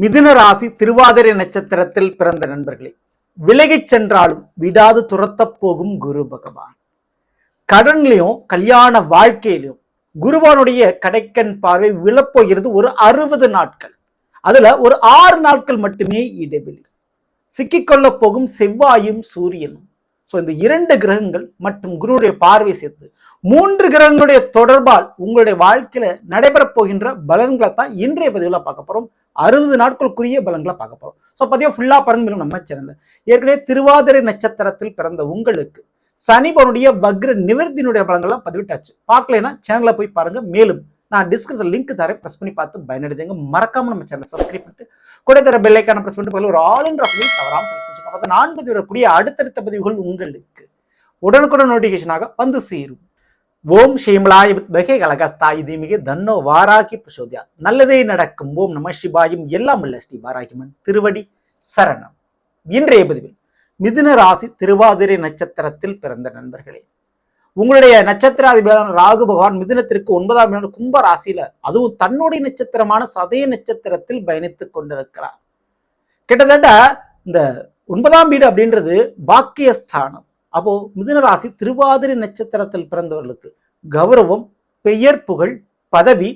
மிதுன ராசி திருவாதிரை நட்சத்திரத்தில் பிறந்த நண்பர்களே விலகிச் சென்றாலும் விடாது துரத்தப் போகும் குரு பகவான். கடன்லையும் கல்யாண வாழ்க்கையிலையும் குருவானுடைய கடைக்கண் பார்வை விழப்போகிறது ஒரு அறுபது நாட்கள். அதுல ஒரு ஆறு நாட்கள் மட்டுமே இடைவெளி. சிக்கிக்கொள்ள போகும் செவ்வாயும் சூரியனும். ஸோ இந்த இரண்டு கிரகங்கள் மற்றும் குருவுடைய பார்வை சேர்த்து மூன்று கிரகங்களுடைய தொடர்பால் உங்களுடைய வாழ்க்கையில நடைபெறப் போகின்ற பலன்களை தான் இன்றைய பதிவில் பார்க்க போறோம். அறுபது நாட்களுக்குரிய பலன்களை பார்க்க போறோம். ஸோ பதிவாக ஃபுல்லா பாருங்க நம்ம சேனலில் ஏற்கனவே திருவாதிரை நட்சத்திரத்தில் பிறந்த உங்களுக்கு சனிபனுடைய வக்ர நிவர்த்தியினுடைய பலன்கள்லாம் பதிவிட்டாச்சு. பார்க்கலைன்னா சேனலில் போய் பாருங்க. மேலும் நான் டிஸ்கிரிப்ஷன் லிங்க் தரேன். ப்ரெஸ் பண்ணி பார்த்து பயனடைஞ்சுங்க. மறக்காம நம்ம சேனலை சப்ஸ்கிரைப் பண்ணிட்டு கூட தர பெல்லைக்கான ப்ரெஸ் பண்ணிட்டு ஒரு ஆல் இன் பதிவில் தவறாமல் அப்போ நான் பதிவிடக்கூடிய அடுத்தடுத்த பதிவுகள் உங்களுக்கு உடனுக்குடன் நோட்டிஃபிகேஷனாக வந்து சேரும். ஓம் ஸ்ரீமலாய வித்மகே கலகஸ்தாய் தீமிகே தன்னோ வாராகி பிரசோதியா. நல்லதே நடக்கும். ஓம் நம சிவாயும். எல்லாம் உள்ள ஸ்ரீ வாராகிமன் திருவடி சரணம். இன்றைய பதிவில் மிதுன ராசி திருவாதிரை நட்சத்திரத்தில் பிறந்த நண்பர்களே. உங்களுடைய நட்சத்திராதிபதியான ராகு பகவான் மிதுனத்திற்கு ஒன்பதாம் இடம் கும்ப ராசியில அதுவும் தன்னுடைய நட்சத்திரமான சதய நட்சத்திரத்தில் பயணித்துக் கொண்டிருக்கிறார். கிட்டத்தட்ட இந்த ஒன்பதாம் வீடு அப்படின்றது பாக்கியஸ்தானம். அப்போ மிதுனராசி திருவாதிரை நட்சத்திரத்தில் பிறந்தவர்களுக்கு கௌரவம் பெயர் புகழ் பதவி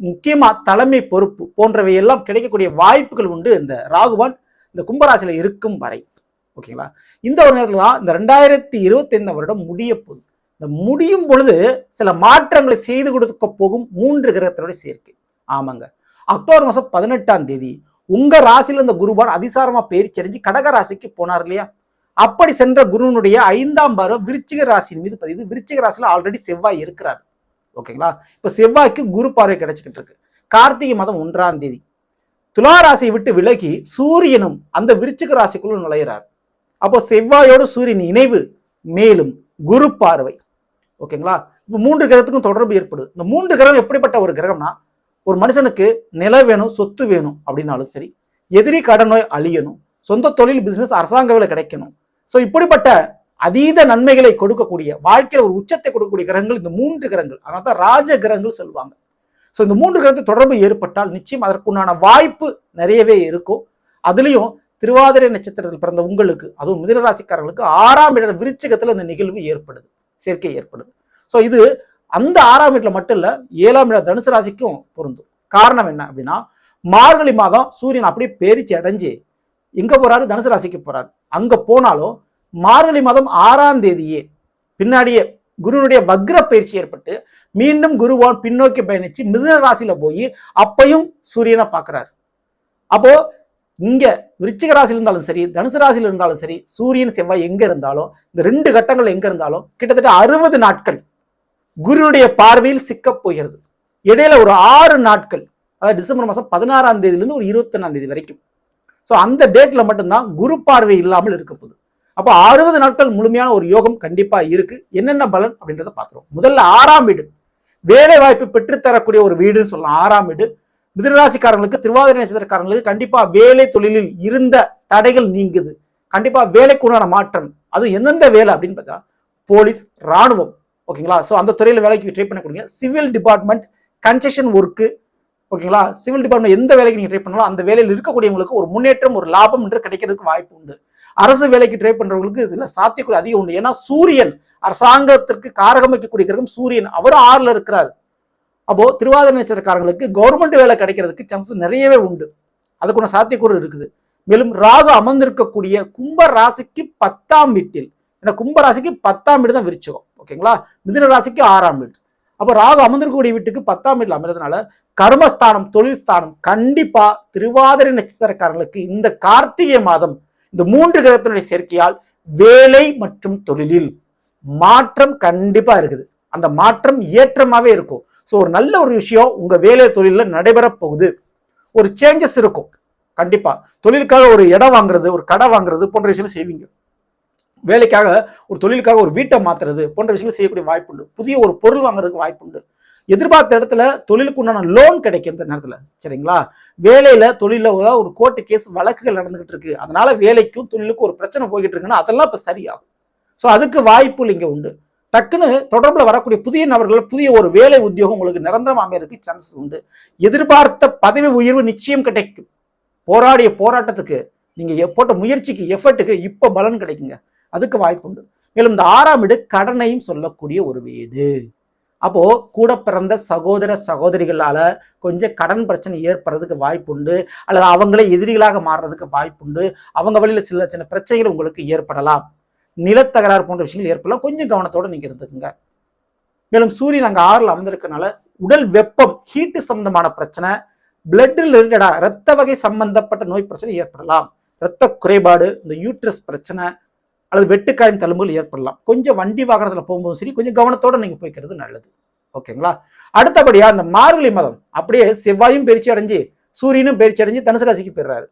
முக்கியமா தலைமை பொறுப்பு போன்றவை எல்லாம் கிடைக்கக்கூடிய வாய்ப்புகள் உண்டு இந்த ராகுவான் இந்த கும்பராசியில இருக்கும் வரை. ஓகேங்களா இந்த ஒரு நேரத்தில் தான் இந்த ரெண்டாயிரத்தி இருபத்தி ஐந்தாம் வருடம் முடிய போகுது. இந்த முடியும் பொழுது சில மாற்றங்களை செய்து கொடுக்க போகும் மூன்று கிரகத்தினுடைய சேர்க்கை. ஆமாங்க. அக்டோபர் மாதம் பதினெட்டாம் தேதி உங்க ராசியில இந்த குருபான் அதிசாரமா பயிற்சி அடைஞ்சு கடக ராசிக்கு போனார் இல்லையா? அப்படி சென்ற குருவனுடைய ஐந்தாம் பாரம் விருச்சிக ராசியின் மீது பதிவு விருச்சிக ராசியில் ஆல்ரெடி செவ்வாய் இருக்கிறார். ஓகேங்களா இப்போ செவ்வாய்க்கு குரு பார்வை கிடைச்சிக்கிட்டு இருக்கு. கார்த்திகை மாதம் ஒன்றாம் தேதி. துலா ராசியை விட்டு விலகி சூரியனும் அந்த விருச்சிக ராசிக்குள்ள நுழையிறார். அப்போ செவ்வாயோடு சூரியன் இணைவு மேலும் குரு பார்வை. ஓகேங்களா இப்போ மூன்று கிரகத்துக்கும் தொடர்பு ஏற்படுது. இந்த மூன்று கிரகம் எப்படிப்பட்ட ஒரு கிரகம்னா ஒரு மனுஷனுக்கு நில வேணும் சொத்து வேணும் அப்படின்னாலும் சரி எதிரி கடன் நோய் அழியணும் சொந்த தொழில் பிசினஸ் அரசாங்க வேலை கிடைக்கணும். ஸோ இப்படிப்பட்ட அதீத நன்மைகளை கொடுக்கக்கூடிய வாழ்க்கையில் ஒரு உச்சத்தை கொடுக்கக்கூடிய கிரகங்கள் இந்த மூன்று கிரகங்கள். அதனால தான் ராஜ கிரகங்கள் சொல்லுவாங்க. ஸோ இந்த மூன்று கிரகத்து தொடர்பு ஏற்பட்டால் நிச்சயம் அதற்குண்டான வாய்ப்பு நிறையவே இருக்கும். அதுலேயும் திருவாதிரை நட்சத்திரத்தில் பிறந்த உங்களுக்கு அதுவும் மிதனராசிக்காரர்களுக்கு ஆறாம் இடர் விருச்சிகத்தில் இந்த நிகழ்வு ஏற்படுது சேர்க்கை ஏற்படுது. ஸோ இது அந்த ஆறாம் வீட்டில் மட்டும் இல்லை ஏழாம் இட தனுசு ராசிக்கும் பொருந்தும். காரணம் என்ன அப்படின்னா மார்கழி மாதம் சூரியன் அப்படியே பேரிச்சு அடைஞ்சு எங்கே போகிறாரு தனுசு ராசிக்கு போகிறாரு அங்கே போனாலும் மார்கழி மாதம் ஆறாம் தேதியே பின்னாடியே குருனுடைய வக்ர பயிற்சி ஏற்பட்டு மீண்டும் குருவான் பின்னோக்கி பயணிச்சு மிதுன ராசியில் போய் அப்பையும் சூரியனை பார்க்குறாரு அப்போ இங்கே விருச்சிக ராசியில் இருந்தாலும் சரி தனுசு ராசியில் இருந்தாலும் சரி சூரியன் செவ்வாய் எங்கே இருந்தாலும் இந்த ரெண்டு கட்டங்கள் எங்கே இருந்தாலும் கிட்டத்தட்ட அறுபது நாட்கள் குருனுடைய பார்வையில் சிக்கப் போகிறது. இடையில ஒரு ஆறு நாட்கள் அதாவது டிசம்பர் மாதம் பதினாறாம் தேதியிலிருந்து ஒரு இருபத்தொன்னாம் தேதி வரைக்கும். ஸோ அந்த டேட்டில் மட்டும்தான் குரு பார்வை இல்லாமல் இருக்க போகுது. அப்போ அறுபது நாட்கள் முழுமையான ஒரு யோகம் கண்டிப்பாக இருக்கு. என்னென்ன பலன் அப்படின்றத பார்த்துருவோம். முதல்ல ஆறாம் வீடு. வேலை வாய்ப்பு பெற்றுத்தரக்கூடிய ஒரு வீடுன்னு சொல்லலாம். ஆறாம் வீடு. மிதனராசிக்காரங்களுக்கு திருவாதிரை நட்சத்திரக்காரங்களுக்கு கண்டிப்பாக வேலை தொழிலில் இருந்த தடைகள் நீங்குது. கண்டிப்பாக வேலைக்கு உண்டான மாற்றம். அது எந்தெந்த வேலை அப்படின்னு பார்த்தா போலீஸ் ராணுவம் ஓகேங்களா? ஸோ அந்த துறையில் வேலைக்கு ட்ரை பண்ணக்கூடிய சிவில் டிபார்ட்மெண்ட் கன்ஸ்ட்ரக்ஷன் ஒர்க்கு ஓகேங்களா? சிவில் டிபார்ட்மெண்ட் எந்த வேலைக்கு நீங்கள் ட்ரை பண்ணாலும் அந்த வேலையில் இருக்கக்கூடியவங்களுக்கு ஒரு முன்னேற்றம் ஒரு லாபம் என்று கிடைக்கிறதுக்கு வாய்ப்பு உண்டு. அரசு வேலைக்கு ட்ரை பண்ணுறவங்களுக்கு இதில் சாத்தியக்குறை அதிகம் உண்டு. ஏன்னா சூரியன் அரசாங்கத்திற்கு காரகம் வைக்கக்கூடிய கிரகம் சூரியன். அவரும் ஆறில் இருக்கிறார். அப்போ திருவாதிரை நட்சத்திரக்காரங்களுக்கு கவர்மெண்ட் வேலை கிடைக்கிறதுக்கு சான்சஸ் நிறையவே உண்டு. அதுக்குள்ள சாத்தியக்கூறு இருக்குது. மேலும் ராகு அமர்ந்திருக்கக்கூடிய கும்ப ராசிக்கு பத்தாம் வீட்டில். ஏன்னா கும்ப ராசிக்கு பத்தாம் வீடு தான் விரிச்சகம். ஓகேங்களா? மிதுன ராசிக்கு ஆறாம் வீடு. அப்போ ராகு அமர்ந்திருக்கக்கூடிய வீட்டுக்கு பத்தாம் வீட்டில் அமர்றதுனால கர்மஸ்தானம் தொழில் ஸ்தானம் கண்டிப்பா திருவாதிரை நட்சத்திரக்காரர்களுக்கு இந்த கார்த்திகை மாதம் இந்த மூன்று கிரகத்தினுடைய சேர்க்கையால் வேலை மற்றும் தொழிலில் மாற்றம் கண்டிப்பா இருக்குது. அந்த மாற்றம் ஏற்றமாவே இருக்கும். ஸோ ஒரு நல்ல ஒரு விஷயம் உங்க வேலை தொழிலில் நடைபெற போகுது. ஒரு சேஞ்சஸ் இருக்கும். கண்டிப்பா. தொழிலுக்காக ஒரு இடம் வாங்குறது ஒரு கடை வாங்குறது போன்ற விஷயம் செய்வீங்க. வேலைக்காக ஒரு தொழிலுக்காக ஒரு வீட்டை மாற்றுறது போன்ற விஷயங்கள் செய்யக்கூடிய வாய்ப்பு உண்டு புதிய ஒரு பொருள் வாங்குறதுக்கு வாய்ப்பு உண்டு எதிர்பார்த்த இடத்துல தொழிலுக்கு உண்டான லோன் கிடைக்கும் இந்த நேரத்தில் சரிங்களா? வேலையில் தொழிலில் ஏதாவது ஒரு கோர்ட்டு கேஸ் வழக்குகள் நடந்துகிட்டு இருக்கு. அதனால வேலைக்கும் தொழிலுக்கும் ஒரு பிரச்சனை போய்கிட்டு இருக்குன்னா அதெல்லாம் இப்போ சரியாகும். ஸோ அதுக்கு வாய்ப்புகள் இங்கே உண்டு. டக்குன்னு தொடர்பில் வரக்கூடிய புதிய நபர்கள் புதிய ஒரு வேலை உத்தியோகம் உங்களுக்கு நிரந்தரம் அமையறதுக்கு சான்சஸ் உண்டு. எதிர்பார்த்த பதவி உயர்வு நிச்சயம் கிடைக்கும். போராடிய போராட்டத்துக்கு நீங்கள் போட்ட முயற்சிக்கு எஃபர்ட்டுக்கு இப்போ பலன் கிடைக்குங்க. அதுக்கு வாய்ப்பு உண்டு. மேலும் இந்த ஆறாம் வீடு கடனையும் சொல்லக்கூடிய ஒரு வீடு. அப்போ கூட பிறந்த சகோதர சகோதரிகளால கொஞ்சம் கடன் பிரச்சனை ஏற்படுறதுக்கு வாய்ப்புண்டு அல்லது அவங்களே எதிரிகளாக மாறுறதுக்கு வாய்ப்புண்டு அவங்க வழியில் சில சின்ன பிரச்சனைகள் உங்களுக்கு ஏற்படலாம். நிலத்தகராறு போன்ற விஷயங்கள் ஏற்படலாம். கொஞ்சம் கவனத்தோட நீங்கள் இருந்துக்குங்க மேலும் சூரியன் அங்கே ஆறில் அமர்ந்திருக்கனால உடல் வெப்பம் ஹீட்டு சம்பந்தமான பிரச்சனை பிளட்டில் ரிலேட்டடா ரத்த வகை சம்பந்தப்பட்ட நோய் பிரச்சனை ஏற்படலாம். இரத்த குறைபாடு இந்த யூட்ரஸ் பிரச்சனை அல்லது வெட்டுக்காயம் தழும்புகள் ஏற்படலாம். கொஞ்சம் வண்டி வாகனத்தில் போகும்போது சரி கொஞ்சம் கவனத்தோட நீங்கள் போய்க்கிறது நல்லது. ஓகேங்களா? அடுத்தபடியாக அந்த மார்கழி மதம் அப்படியே செவ்வாயும் பயிற்சி அடைஞ்சு சூரியனும் பயிற்சி அடைஞ்சு தனுசு ராசிக்கு போயிடுறாரு.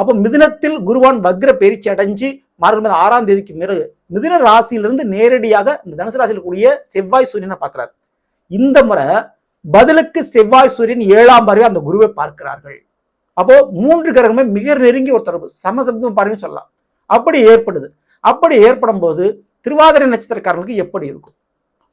அப்போ மிதினத்தில் குருவான் வக்ர பயிற்சி அடைஞ்சு மார்கழி மாதம் ஆறாம் தேதிக்கு பிறகு மிதின ராசியிலிருந்து நேரடியாக இந்த தனுசு ராசியில் கூடிய செவ்வாய் சூரியனை பார்க்குறாரு. இந்த முறை பதிலுக்கு செவ்வாய் சூரியன் ஏழாம் பார்வை அந்த குருவை பார்க்கிறார்கள். அப்போ மூன்று கிரகமே மிக நெருங்கி ஒரு தொடர்பு. சமசப்தம் பாருங்க சொல்லலாம். அப்படி ஏற்படுது. அப்படி ஏற்படும் போது திருவாதிரை நட்சத்திரக்காரர்களுக்கு எப்படி இருக்கும்?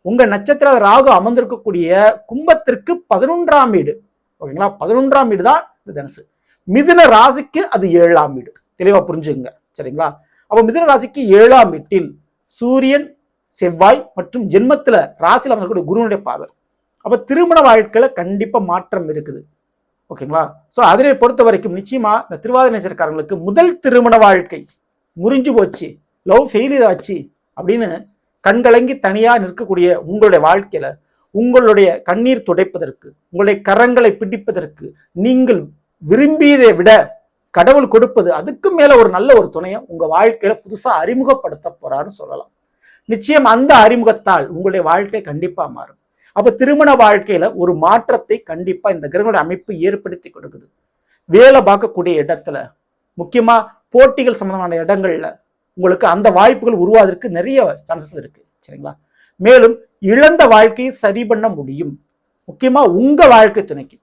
உங்க நட்சத்திர ராகு அமர்ந்திருக்கக்கூடிய கும்பத்திற்கு பதினொன்றாம் வீடு. ஓகேங்களா? பதினொன்றாம் வீடு தான் இந்த தனுசு. மிதுன ராசிக்கு அது ஏழாம் வீடு. தெளிவா புரிஞ்சுங்க சரிங்களா? அப்போ மிதுன ராசிக்கு ஏழாம் வீட்டில் சூரியன் செவ்வாய் மற்றும் ஜென்மத்துல ராசியில் அமர்ந்திருக்கக்கூடிய குருவனுடைய பார்வை. அப்போ திருமண வாழ்க்கையில கண்டிப்பா மாற்றம் இருக்குது. ஓகேங்களா? ஸோ அதனை பொறுத்த வரைக்கும் நிச்சயமா இந்த திருவாதிரை நட்சத்திரக்காரங்களுக்கு முதல் திருமண வாழ்க்கை முறிஞ்சு போச்சு. லவ் ஃபெயிலியர் ஆச்சு அப்படின்னு கண்கலங்கி தனியாக நிற்கக்கூடிய உங்களுடைய வாழ்க்கையில் உங்களுடைய கண்ணீர் துடைப்பதற்கு உங்களுடைய கரங்களை பிடிப்பதற்கு நீங்கள் விரும்பியதை விட கடவுள் கொடுப்பது அதுக்கு மேலே ஒரு நல்ல ஒரு துணையை உங்கள் வாழ்க்கையில் புதுசாக அறிமுகப்படுத்த போகிறாருன்னு சொல்லலாம். நிச்சயம் அந்த அறிமுகத்தால் உங்களுடைய வாழ்க்கை கண்டிப்பாக மாறும். அப்போ திருமண வாழ்க்கையில் ஒரு மாற்றத்தை கண்டிப்பாக இந்த கிரகங்களுடைய அமைப்பு ஏற்படுத்தி கொடுக்குது. வேலை பார்க்கக்கூடிய இடத்துல முக்கியமாக போட்டிகள் சம்மந்தமான இடங்களில் உங்களுக்கு அந்த வாய்ப்புகள் உருவாவதற்கு நிறைய சான்சஸ் இருக்குது சரிங்களா? மேலும் இழந்த வாழ்க்கையை சரி பண்ண முடியும். முக்கியமாக உங்கள் வாழ்க்கை துணைக்கு.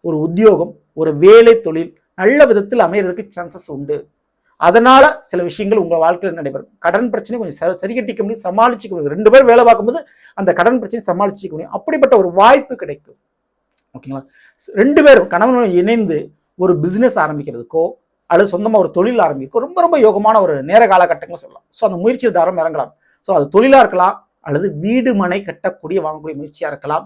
ஒரு உத்தியோகம் ஒரு வேலை தொழில் நல்ல விதத்தில் அமையிறதுக்கு சான்சஸ் உண்டு. அதனால் சில விஷயங்கள் உங்கள் வாழ்க்கையில் நடைபெறும். கடன் பிரச்சனை கொஞ்சம் ச- சரி கட்டிக்க முடியும் சமாளிச்சுக்க முடியும். ரெண்டு பேர் வேலை பார்க்கும்போது அந்த கடன் பிரச்சனை சமாளிச்சுக்க முடியும். அப்படிப்பட்ட ஒரு வாய்ப்பு கிடைக்கும். ஓகேங்களா? ரெண்டு பேரும் கணவனும் இணைந்து ஒரு பிஸ்னஸ் ஆரம்பிக்கிறதுக்கோ அல்லது சொந்தமாக ஒரு தொழில் ஆரம்பிக்கும். ரொம்ப ரொம்ப யோகமான ஒரு நேர காலகட்டங்கள் சொல்லலாம். ஸோ அந்த முயற்சியில் தாரம் இறங்கலாம். ஸோ அது தொழிலாக இருக்கலாம் அல்லது வீடு மனை கட்டக்கூடிய வாங்கக்கூடிய முயற்சியாக இருக்கலாம்.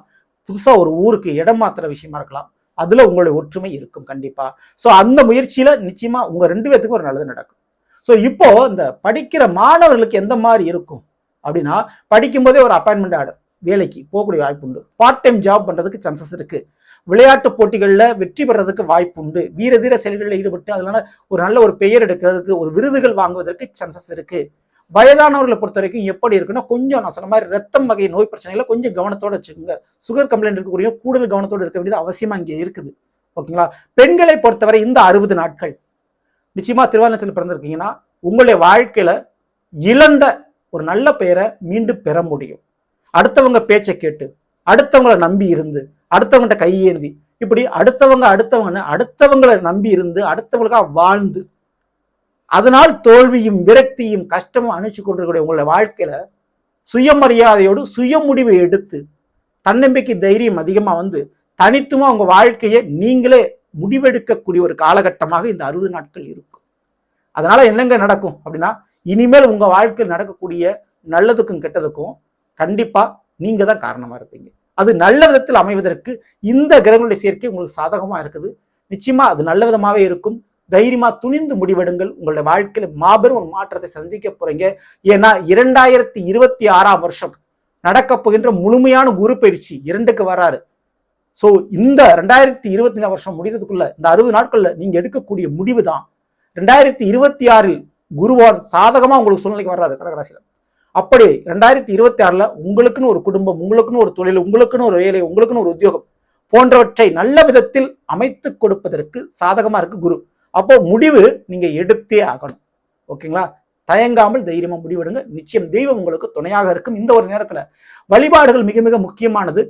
புதுசாக ஒரு ஊருக்கு இடம் மாற்றுற விஷயமா இருக்கலாம். அதில் உங்களுடைய ஒற்றுமை இருக்கும் கண்டிப்பாக ஸோ அந்த முயற்சியில் நிச்சயமாக உங்கள் ரெண்டு பேத்துக்கும் ஒரு நல்லது நடக்கும். ஸோ இப்போ இந்த படிக்கிற மாணவர்களுக்கு எந்த மாதிரி இருக்கும்? அப்படின்னா படிக்கும்போதே ஒரு அப்பாயின்மெண்ட் ஆர்டர் வேலைக்கு போகக்கூடிய வாய்ப்பு உண்டு. பார்ட் டைம் ஜாப் பண்ணுறதுக்கு சான்சஸ் இருக்குது விளையாட்டு போட்டிகளில் வெற்றி பெறதுக்கு வாய்ப்பு உண்டு. வீர தீர செயல்களில் ஈடுபட்டு அதனால ஒரு நல்ல ஒரு பெயர் எடுக்கிறதுக்கு ஒரு விருதுகள் வாங்குவதற்கு சான்சஸ் இருக்கு. வயதானவர்களை பொறுத்த வரைக்கும் எப்படி இருக்குன்னா கொஞ்சம் நான் சொன்ன மாதிரி ரத்தம் வகை நோய் பிரச்சனைகளை கொஞ்சம் கவனத்தோடு வச்சுக்கோங்க. சுகர் கம்ப்ளைண்ட் இருக்கக்கூடிய கூடுதல் கவனத்தோடு இருக்க வேண்டியது அவசியமாக இங்கே இருக்குது. ஓகேங்களா? பெண்களை பொறுத்தவரை இந்த அறுபது நாட்கள். நிச்சயமாக திருவாரணத்தில் பிறந்திருக்கீங்கன்னா உங்களுடைய வாழ்க்கையில் இழந்த ஒரு நல்ல பெயரை மீண்டும் பெற முடியும். அடுத்தவங்க பேச்சை கேட்டு அடுத்தவங்களை நம்பி இருந்து அடுத்தவங்கள்ட்ட கையேந்தி இப்படி அடுத்தவங்க அடுத்தவங்கன்னு அடுத்தவங்களை நம்பி இருந்து அடுத்தவங்களுக்காக வாழ்ந்து அதனால் தோல்வியும் விரக்தியும் கஷ்டமும் அனுப்பிச்சு கொண்டிருக்கக்கூடிய உங்களுடைய வாழ்க்கையில சுயமரியாதையோடு சுய முடிவை எடுத்து தன்னம்பிக்கை தைரியம் அதிகமாக வந்து தனித்துவமாக உங்கள் வாழ்க்கையை நீங்களே முடிவெடுக்கக்கூடிய ஒரு காலகட்டமாக இந்த அறுபது நாட்கள் இருக்கும். அதனால என்னங்க நடக்கும் அப்படின்னா இனிமேல் உங்கள் வாழ்க்கையில் நடக்கக்கூடிய நல்லதுக்கும் கெட்டதுக்கும் கண்டிப்பாக நீங்கள் தான் காரணமா இருப்பீங்க. அது நல்ல விதத்தில் அமைவதற்கு இந்த கிரகங்களுடைய சேர்க்கை உங்களுக்கு சாதகமா இருக்குது. நிச்சயமா அது நல்ல விதமாவே இருக்கும். தைரியமா துணிந்து முடிவெடுங்கள். உங்களுடைய வாழ்க்கையில மாபெரும் ஒரு மாற்றத்தை சந்திக்க போறீங்க. ஏன்னா இரண்டாயிரத்தி இருபத்தி ஆறாம் வருஷம் நடக்க போகின்ற முழுமையான குரு பயிற்சி இரண்டுக்கு வராரு. சோ இந்த ரெண்டாயிரத்தி இருபத்தி நாலு வருஷம் முடிகிறதுக்குள்ள இந்த அறுபது நாட்கள்ல நீங்க எடுக்கக்கூடிய முடிவு தான் ரெண்டாயிரத்தி இருபத்தி ஆறில் குருவான் சாதகமா உங்களுக்கு சூழ்நிலைக்கு வர்றாரு கடகராசியில். அப்படி ரெண்டாயிரத்தி இருபத்தி ஆறுல உங்களுக்குன்னு ஒரு குடும்பம் உங்களுக்குன்னு ஒரு தொழில் உங்களுக்குன்னு ஒரு வேலை உங்களுக்குன்னு ஒரு உத்தியோகம் போன்றவற்றை நல்ல விதத்தில் அமைத்து கொடுப்பதற்கு சாதகமா இருக்கு குரு. அப்போ முடிவு நீங்க எடுத்தே ஆகணும். ஓகேங்களா? தயங்காமல் தைரியமா முடிவெடுங்க. நிச்சயம் தெய்வம் உங்களுக்கு துணையாக இருக்கும். இந்த ஒரு நேரத்துல வழிபாடுகள் மிக மிக முக்கியமானது.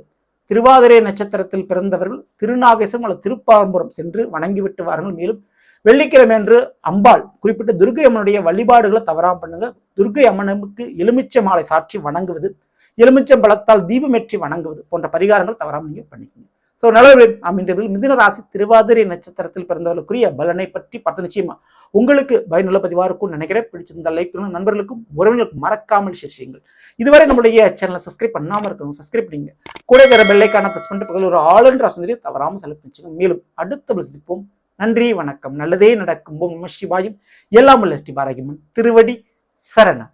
திருவாதிரை நட்சத்திரத்தில் பிறந்தவர்கள் திருநாகேசம் அல்லது திருப்பாரம்புரம் சென்று வணங்கிவிட்டு வாருங்கள். மேலும் வெள்ளிக்கிழமை என்று அம்பாள் குறிப்பிட்ட துர்கை அம்மனுடைய வழிபாடுகளை தவறாம பண்ணுங்க. துர்கை அம்மனுக்கு எலுமிச்சை மாலை சாட்சி வணங்குவது எலுமிச்சம் பழத்தால் தீபமேற்றி வணங்குவது போன்ற பரிகாரங்கள் தவறாம நீங்க பண்ணிக்கோங்க. ஸோ நல்லவர்கள் நாம் இன்றைய மிதுன ராசி திருவாதிரை நட்சத்திரத்தில் பிறந்தவர்களுக்குரிய பலனை பற்றி பார்த்து நிச்சயமா உங்களுக்கு பயனுள்ள பதிவாக இருக்கும்னு நினைக்கிறேன். பிடிச்சிருந்த லைக் நண்பர்களுக்கும் உறவினர்களுக்கும் மறக்காமல் ஷேர் செய்யுங்கள். இதுவரை நம்முடைய சேனலை சப்ஸ்கிரைப் பண்ணாமல் இருக்கணும் சப்ஸ்கிரைப் பண்ணிங்க. கூட வேற பெல்லைக்கான பிரஸ் பண்ணிட்டு பக்கத்தில் ஒரு ஆளுன்ற வசதியை தவறாமல் செலக்ட் வச்சுங்க மேலும் அடுத்த சந்திப்போம். நன்றி வணக்கம். நல்லதே நடக்கும். ஓம் நம சிவாயும். எல்லாம் உள்ள ஸ்ரீ பாரகிமன் திருவடி சரணம்.